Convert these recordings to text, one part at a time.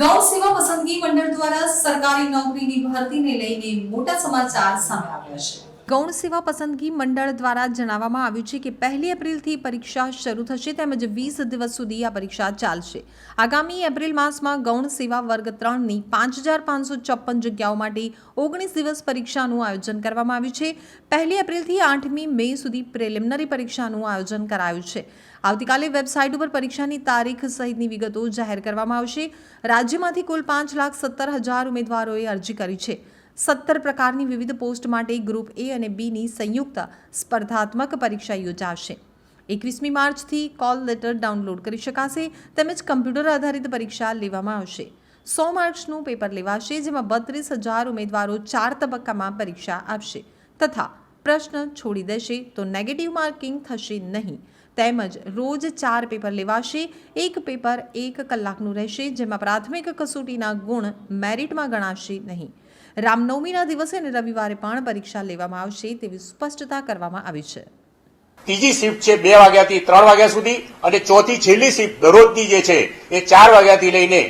ગૌ સેવા પસંદગી મંડળ દ્વારા સરકારી નોકરીની ભરતીને લઈને મોટા સમાચાર સામે આવ્યા છે. ગૌણ સેવા પસંદગી મંડળ દ્વારા જણાવવામાં આવ્યું છે કે પહેલી એપ્રિલથી પરીક્ષા શરૂ થશે તેમજ વીસ દિવસ સુધી આ પરીક્ષા ચાલશે. આગામી એપ્રિલ માસમાં ગૌણ સેવા વર્ગ ત્રણની પાંચ હજાર પાંચસો ચોપન જગ્યાઓ માટે ઓગણીસ દિવસ પરીક્ષાનું આયોજન કરવામાં આવ્યું છે. પહેલી એપ્રિલથી આઠમી મે સુધી પ્રિલિમિનરી પરીક્ષાનું આયોજન કરાયું છે. આવતીકાલે વેબસાઇટ ઉપર પરીક્ષાની તારીખ સહિતની વિગતો જાહેર કરવામાં આવશે. રાજ્યમાંથી કુલ પાંચ લાખ સત્તર હજાર ઉમેદવારોએ અરજી કરી છે. સત્તર પ્રકારની વિવિધ પોસ્ટ માટે ગ્રુપ એ અને બીની સંયુક્ત સ્પર્ધાત્મક પરીક્ષા યોજાશે. એકવીસમી માર્ચથી કોલ લેટર ડાઉનલોડ કરી શકાશે તેમજ કમ્પ્યુટર આધારિત પરીક્ષા લેવામાં આવશે. સો માર્ક્સનું પેપર લેવાશે જેમાં બત્રીસ હજાર ઉમેદવારો ચાર તબક્કામાં પરીક્ષા આપશે. તથા પ્રશ્ન છોડી દેશે તો નેગેટિવ માર્કિંગ થશે નહીં. તેમજ રોજ ચાર પેપર લેવાશે, એક પેપર એક કલાકનું રહેશે, જેમાં પ્રાથમિક કસોટીના ગુણ મેરિટમાં ગણાશે નહીં. રામનવમીના દિવસે અને રવિવારે પણ પરીક્ષા લેવામાં આવશે તેવી સ્પષ્ટતા કરવામાં આવી છે. ત્રીજી શિફ્ટ છે બે વાગ્યાથી ત્રણ વાગ્યા સુધી અને ચોથી છેલ્લી શિફ્ટ દરરોજની જે છે એ ચાર વાગ્યાથી લઈને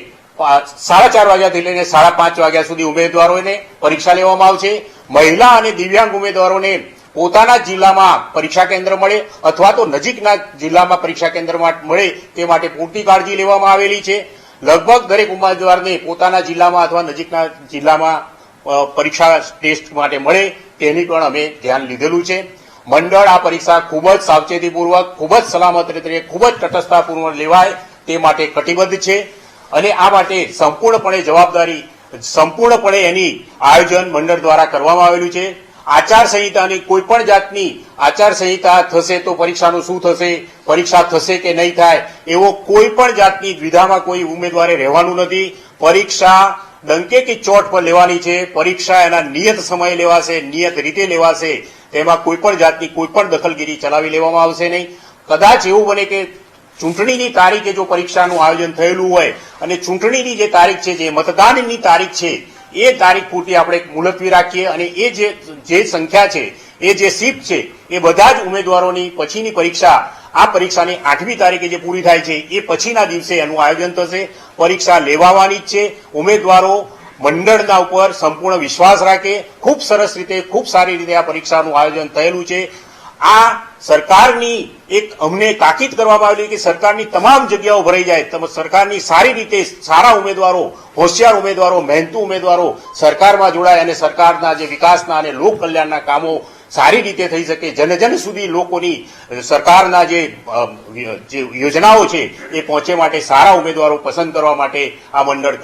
સાડા ચાર વાગ્યાથી લઈને સાડા પાંચ વાગ્યા સુધી ઉમેદવારોને પરીક્ષા લેવામાં આવશે. મહિલા અને દિવ્યાંગ ઉમેદવારોને પોતાના જિલ્લામાં પરીક્ષા કેન્દ્ર મળે અથવા તો નજીકના જિલ્લામાં પરીક્ષા કેન્દ્રમાં મળે તે માટે પૂરતી કાળજી લેવામાં આવેલી છે. લગભગ દરેક ઉમેદવારને પોતાના જિલ્લામાં અથવા નજીકના જિલ્લામાં પરીક્ષા ટેસ્ટ માટે મળે તેની પણ અમે ધ્યાન લીધેલું છે. મંડળ આ પરીક્ષા ખૂબ જ સાવચેતીપૂર્વક, ખૂબ જ સલામત રીતે, ખૂબ જ તટસ્થતાપૂર્વક લેવાય તે માટે કટિબદ્ધ છે. અને આ માટે સંપૂર્ણપણે જવાબદારી, સંપૂર્ણપણે એની આયોજન મંડળ દ્વારા કરવામાં આવેલું છે. આચાર સંહિતાની કોઈ પણ જાતની આચારસંહિતા થશે તો પરીક્ષાનું શું થશે, પરીક્ષા થશે કે નહીં થાય, એવો કોઈ પણ જાતની દ્વિધામાં કોઈ ઉમેદવારે રહેવાનું નથી. પરીક્ષા ડંકે કે ચોટ પર લેવાની છે, પરીક્ષા એના નિયત સમયે લેવાશે, નિયત રીતે લેવાશે, તેમાં કોઈ પણ જાતની કોઈ પણ દખલગીરી ચલાવી લેવામાં આવશે નહીં. કદાચ એવું બને કે ચૂંટણીની તારીખે જો પરીક્ષાનું આયોજન થયેલું હોય અને ચૂંટણીની જે તારીખ છે, જે મતદાનની તારીખ છે એ તારીખ પૂરતી આપણે મુલતવી રાખીએ અને એ જે જે સંખ્યા છે, એ જે સીટ છે, એ બધા જ ઉમેદવારોની પછીની પરીક્ષા, આ પરીક્ષાની આઠમી તારીખે જે પૂરી થાય છે, એ પછીના દિવસે એનું આયોજન થશે. પરીક્ષા લેવાવાની જ છે. ઉમેદવારો મંડળના ઉપર સંપૂર્ણ વિશ્વાસ રાખે. ખૂબ સરસ રીતે, ખૂબ સારી રીતે આ પરીક્ષાનું આયોજન થયેલું છે. આ સરકારની એક અમને તાકીદ કરવામાં આવેલી કે સરકારની તમામ જગ્યાઓ ભરાઈ જાય. સરકારની સારી રીતે સારા ઉમેદવારો, હોશિયાર ઉમેદવારો, મહેનતુ ઉમેદવારો સરકારમાં જોડાય અને સરકારના જે વિકાસના અને લોક કલ્યાણના કામો સારી રીતે થઈ શકે. જન જન સુધી લોકોની સરકારના જે યોજનાઓ છે એ પહોંચે માટે, સારા ઉમેદવારો પસંદ કરવા માટે આ મંડળ